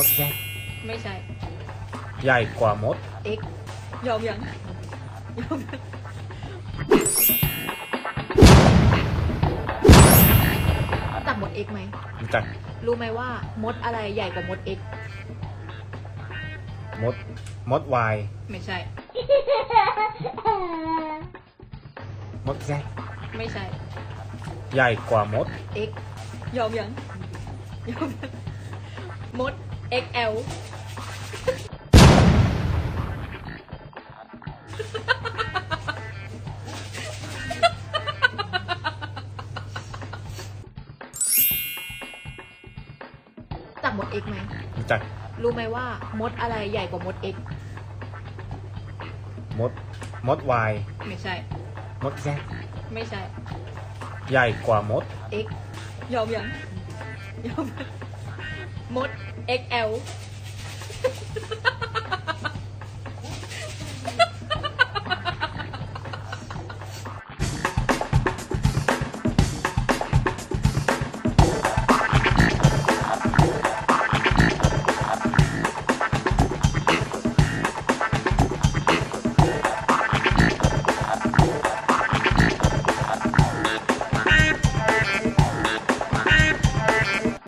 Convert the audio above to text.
มดแซกไม่ใช่ ใหญ่กว่ามด x ยอมยังยอมยังรู้จักมด x ไหม รู้จักรู้ไหมว่ามดอะไรใหญ่กว่ามด x มดมดวายไม่ใช่ มดแซกไม่ใช่ ใหญ่กว่ามด x ยอมยังยอมยังมด xl รู้จักมด x ไหม รู้จักรู้ไหมว่ามดอะไรใหญ่กว่ามด x มด มดวาย ไม่ใช่ มดแซกไม่ใช่ ใหญ่กว่ามด x ยอมยังยอมยัง มด xl